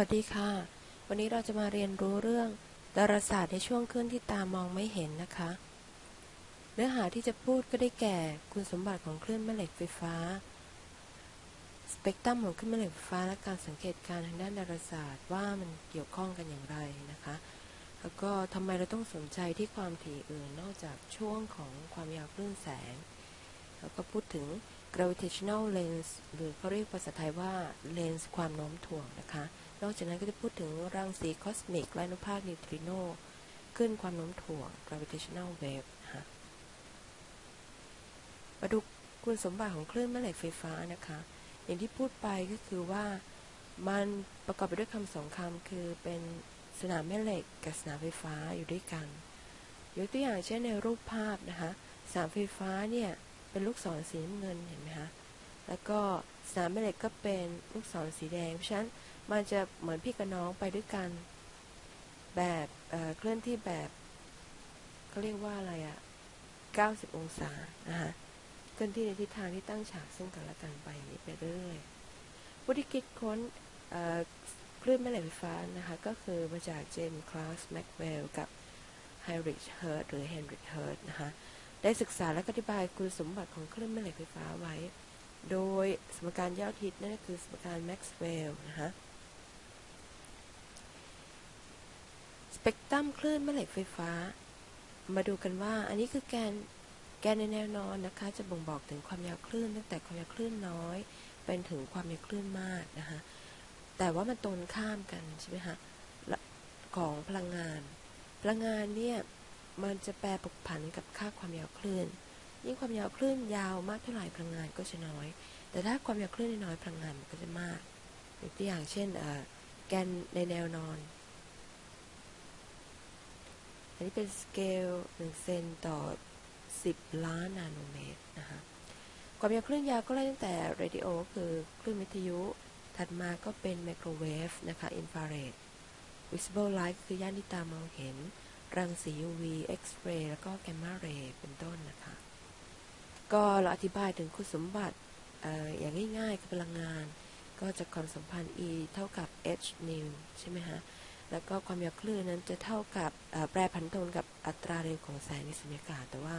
วัสดีค่ะ วันนี้เราจะมาเรียนรู้เรื่องดาราศาสตร์ในช่วงคลื่นที่ตามองไม่เห็นนะคะ เนื้อหาที่จะพูดก็ได้แก่คุณสมบัติของคลื่นแม่เหล็กไฟฟ้า สเปกตรัมของคลื่นแม่เหล็กไฟฟ้าและการสังเกตการทางด้านดาราศาสตร์ว่ามันเกี่ยวข้องกันอย่างไรนะคะ แล้วก็ทำไมเราต้องสนใจที่ความถี่อื่นนอกจากช่วงของความยาวคลื่นแสง แล้วก็พูดถึง gravitational lens หรือเขาเรียกภาษาไทยว่าเลนส์ความโน้มถ่วงนะคะ นอกจากนั้นก็จะพูดถึงรังสีคอสมิกและอนุภาคนิวตริโนขึ้นความโน้มถ่วง gravitational wave นะคะมาดูคุณสมบัติของคลื่นแม่เหล็กไฟฟ้านะคะ อย่างที่พูดไปก็คือว่ามันประกอบไปด้วยคำสองคำคือเป็นสนามแม่เหล็กกับสนามไฟฟ้าอยู่ด้วยกัน ยกตัวอย่างเช่นในรูปภาพนะคะสนามไฟฟ้าเนี่ย เป็นลูกศรสีน้ำเงินเห็นไหมคะแล้วก็สนามแม่เหล็กก็เป็นลูกศรสีแดง เพราะฉะนั้นมันจะเหมือนพี่กับน้องไปด้วยกัน แบบเเคลื่อนที่แบบเขาเรียกว่าอะไรอะ90 องศานะคะเคลื่อนที่ในทิศทางที่ตั้งฉากซึ่งกันและกันไปนี้ไปเรื่อยผู้ที่คิดค้นคลื่นแม่เหล็กไฟฟ้านะคะ ก็คือมาจากเจมส์คลาสแม็กเวลกับไฮริชเฮิร์ตหรือเฮนริชเฮิร์ตนะคะ ได้ศึกษาและอธิบายคุณสมบัติของคลื่นแม่เหล็กไฟฟ้าไว้ โดยสมการยอดฮิตนั่นคือสมการแม็กซ์เวลล์นะคะสเปกตรัมคลื่นแม่เหล็กไฟฟ้า มาดูกันว่าอันนี้คือแกนแกนในแนวนอนนะคะ จะบ่งบอกถึงความยาวคลื่นตั้งแต่ความยาวคลื่นน้อย เป็นถึงความยาวคลื่นมากนะคะแต่ว่ามันตรงข้ามกันใช่ไหมคะของพลังงาน พลังงานเนี่ย มันจะแปรผกผันกับค่าความยาวคลื่น ยิ่งความยาวคลื่นยาวมากเท่าไหร่พลังงานก็จะน้อย แต่ถ้าความยาวคลื่นน้อยพลังงานมันก็จะมากยกตัวอย่างเช่นแกนในแนวนอน อันนี้เป็นสเกล1เซนต่อ 10 ล้านนาโนเมตรนะคะความยาวคลื่นยาวก็ไล่ตั้งแต่เรดิโอคือคลื่นวิทยุ ถัดมาก็เป็นไมโครเวฟนะคะอินฟราเรด visible light คือย่านที่ตามองเห็น รังสี UV X-ray แล้วก็แกมมาเรย์เป็นต้นนะคะ ก็เราอธิบายถึงคุณสมบัติออย่างง่ายๆคือพลังงาน ก็จะความสัมพันธ์ E เท่ากับ h new ใช่ไหมฮะ แล้วก็ความยาวคลื่นนั้นจะเท่ากับแปรผันตรงกับอัตราเร็วของแสงในสุญญากาศ แต่ว่า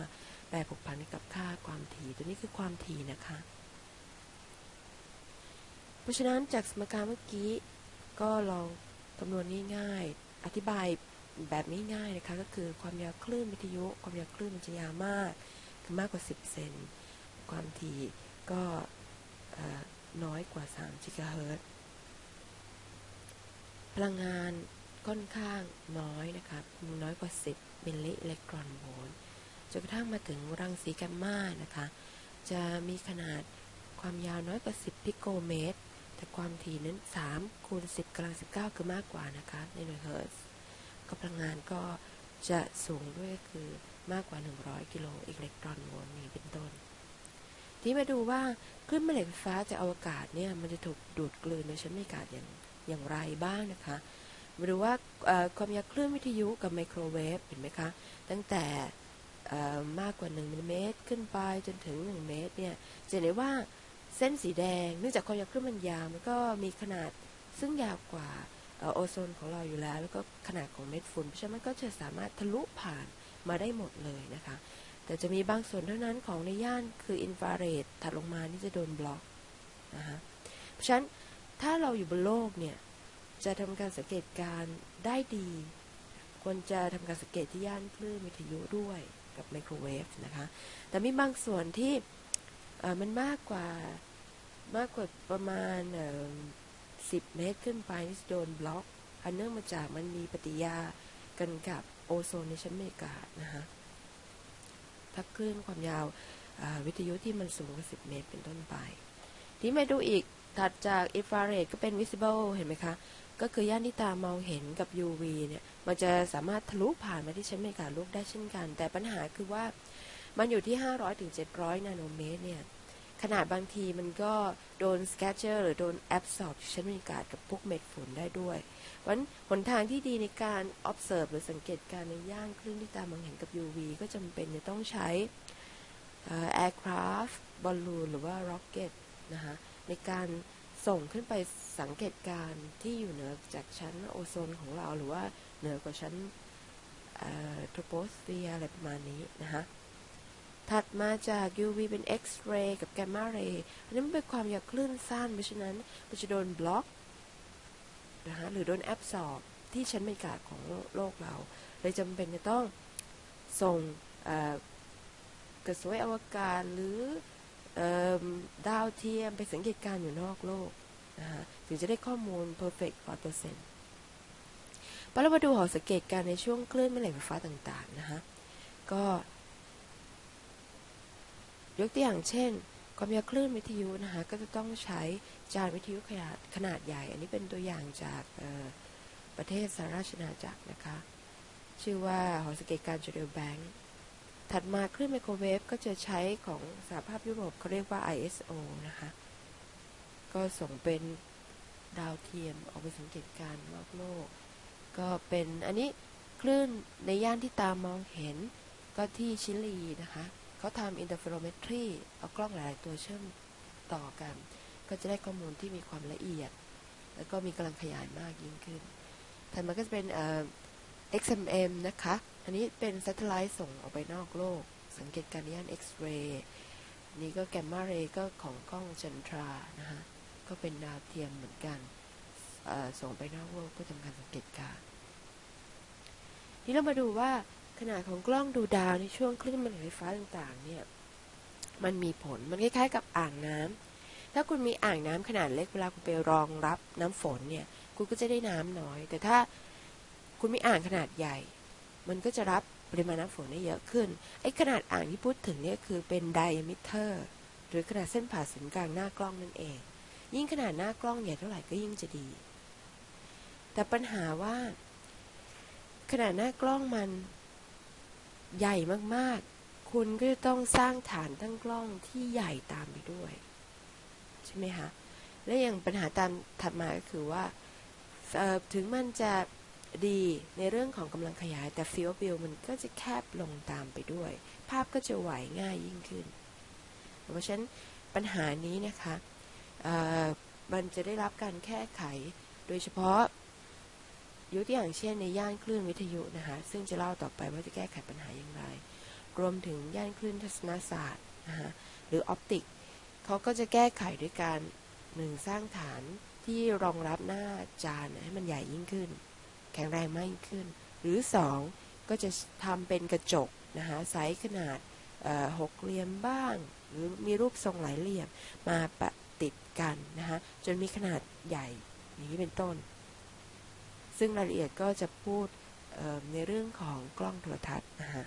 แปรผกผันกับค่าความถี่ ตัวนี้คือความถี่นะคะ เพราะฉะนั้นจากสมการเมื่อกี้ก็ลองคำนวณง่ายๆ อธิบาย แบบง่ายๆนะคะก็คือความยาวคลื่นวิทยุ ความยาวคลื่นมันจะยาวมากคือมากกว่า 10 เซนความถี่ก็น้อยกว่า3กิกะเฮิรตพลังงานค่อนข้างน้อยนะคะน้อยกว่า 10มิลลิอิเล็กตรอนโวลต์จนกระทั่งมาถึงรังสีแกมมานะคะ จะมีขนาดความยาวน้อยกว่า 10 พิโกเมตร แต่ความถี่นั้น3คูณ10กำลัง19 คือมากกว่านะคะในหน่วยเฮิร์ตซ์ พลังงานก็จะสูงด้วยคือมากกว่า 100 กิโลอิเล็กตรอนโวลต์นี้เป็นต้น ที่มาดูว่าคลื่นแม่เหล็กไฟฟ้าจากอวกาศเนี่ยมันจะถูกดูดกลืนในชั้นบรรยากาศอย่างอย่างไรบ้างนะคะ มาดูว่าความยาวคลื่นวิทยุกับไมโครเวฟเห็นไหมคะ ตั้งแต่มากกว่า 1มิลลิเมตรขึ้นไปจนถึง 1 เมตรเนี่ยจะเห็นได้ว่าเส้นสีแดงเนื่องจากความยาวคลื่นมันยาวมันก็มีขนาดซึ่งยาวกว่า โอโซนของเราอยู่แล้ว แล้วก็ขนาดของเม็ดฝุ่นเพราะฉะนั้นมันก็จะสามารถทะลุผ่านมาได้หมดเลยนะคะ แต่จะมีบางส่วนเท่านั้นของในย่านคืออินฟราเรดถัดลงมานี่จะโดนบล็อกนะคะเพราะฉะนั้นถ้าเราอยู่บนโลกเนี่ยจะทำการสังเกตการได้ดีควรจะทำการสังเกตที่ย่านคลื่นวิทยุด้วยกับไมโครเวฟนะคะ แต่มีบางส่วนที่มันมากกว่ามากกว่าประมาณ 10 เมตรขึ้นไปนี่โดนบล็อก อันเนื่องมาจากมันมีปฏิยากันกับโอโซนในชั้นบรรยากาศนะคะถ้าคลื่นความยาววิทยุที่มันสูงกว่า 10 เมตรเป็นต้นไป ที่มาดูอีกถัดจากอินฟราเรดก็เป็น visible เห็นไหมคะ ก็คือย่านที่ตามองเห็นกับ UV เนี่ย มันจะสามารถทะลุผ่านมาที่ชั้นบรรยากาศโลกได้เช่นกัน แต่ปัญหาคือว่ามันอยู่ที่ 500ถึง700 นาโนเมตรเนี่ย ขนาดบางทีมันก็โดนสแกเจอร์หรือโดนแอบสอบชั้นบรรยากาศกับพวกเม็ดฝนได้ด้วยวันหนทางที่ดีในการ observe หรือสังเกตการในย่านคลื่นที่ตามองเห็นกับ UV ก็จำเป็นจะต้องใช้ aircraft บอลลูนหรือว่า rocket นะคะในการส่งขึ้นไปสังเกตการณ์ที่อยู่เหนือจากชั้นโอโซนของเราหรือว่าเหนือกว่าชั้นโทรโปสเฟียอะไรประมาณนี้นะคะ ถัดมาจาก UV เป็น X-ray กับ Gamma ray อันนี้มันเป็นความยาวคลื่นสั้นเพราะฉะนั้นมันจะโดนบล็อกนะคะหรือโดนแอบสอบที่ชั้นบรรยากาศของโลกเรา เลยจำเป็นจะต้องส่งกระสวยอวกาศหรือดาวเทียมไปสังเกตการณ์อยู่นอกโลกนะคะถึงจะได้ข้อมูล perfect 100%ปเรามาดูหอสังเกตการณ์ในช่วงคลื่นแม่เหล็กไฟฟ้าต่างๆ นะคะก็ ยกตัวอย่างเช่นความยาวคลื่นวิทยุนะคะก็จะต้องใช้จานวิทยุขนาดขนาดใหญ่ อันนี้เป็นตัวอย่างจากประเทศสหราชอาณาจักรนะคะ ชื่อว่าหอสเกตการณ์จูเดลแบงค์ถัดมาคลื่นไมโครเวฟก็จะใช้ของสหภาพยุโรปเขาเรียกว่า ISO นะคะ ก็ส่งเป็นดาวเทียมออกไปสังเกตการณ์นอกโลก ก็เป็นอันนี้คลื่นในย่านที่ตามองเห็นก็ที่ชิลีนะคะ เขาทำอินเตอร์เฟโรเมตรีเอากล้องหลาย ๆ ตัวเชื่อมต่อกัน ก็จะได้ข้อมูลที่มีความละเอียด แล้วก็มีกำลังขยายมากยิ่งขึ้นถัดมาก็จะเป็นเอ่อ XMM นะคะ อันนี้เป็นซัตเทไลท์ส่งออกไปนอกโลก สังเกตการย่าน X-ray นี่ก็แกมมาเรย์ก็ของกล้องจันทรานะคะก็เป็นดาวเทียมเหมือนกันส่งไปนอกโลกเพื่อทำการสังเกตการ นี่เรามาดูว่า ขนาดของกล้องดูดาวในช่วงคลื่นมันไฟฟ้าต่างๆ เนี่ย มันมีผล มันคล้ายๆ กับอ่างน้ำถ้าคุณมีอ่างน้ำขนาดเล็กเวลาคุณไปรองรับน้ำฝนเนี่ย คุณก็จะได้น้ำน้อย แต่ถ้าคุณมีอ่างขนาดใหญ่ มันก็จะรับปริมาณน้ำฝนได้เยอะขึ้น ไอ้ขนาดอ่างที่พูดถึงเนี่ยคือเป็นไดมิเตอร์ หรือขนาดเส้นผ่าศูนย์กลางหน้ากล้องนั่นเอง ยิ่งขนาดหน้ากล้องใหญ่เท่าไหร่ก็ยิ่งจะดี แต่ปัญหาว่า ขนาดหน้ากล้องมัน ใหญ่มากๆ คุณก็จะต้องสร้างฐานตั้งกล้องที่ใหญ่ตามไปด้วย ใช่ไหมคะ และอย่างปัญหาตามถัดมาก็คือว่า ถึงมันจะดีในเรื่องของกำลังขยาย แต่ฟิลบิลมันก็จะแคบลงตามไปด้วย ภาพก็จะไหวง่ายยิ่งขึ้น เพราะฉะนั้นปัญหานี้นะคะมันจะได้รับการแก้ไข โดยเฉพาะ ยกตัวอย่างเช่นในย่านคลื่นวิทยุนะคะซึ่งจะเล่าต่อไปว่าจะแก้ไขปัญหาอย่างไร รวมถึงย่านคลื่นทัศนศาสตร์นะคะหรือออปติกเขาก็จะแก้ไขด้วยการหนึ่งสร้างฐานที่รองรับหน้าจานให้มันใหญ่ยิ่งขึ้น แข็งแรงมากยิ่งขึ้น หรือ 2 ก็จะทำเป็นกระจกนะคะไซส์ขนาดหกเหลี่ยมบ้าง หรือมีรูปทรงหลายเหลี่ยมมาปะติดกันนะคะจนมีขนาดใหญ่อย่างนี้เป็นต้น ซึ่งรายละเอียดก็จะพูดในเรื่องของกล้องโทรทัศน์นะฮะ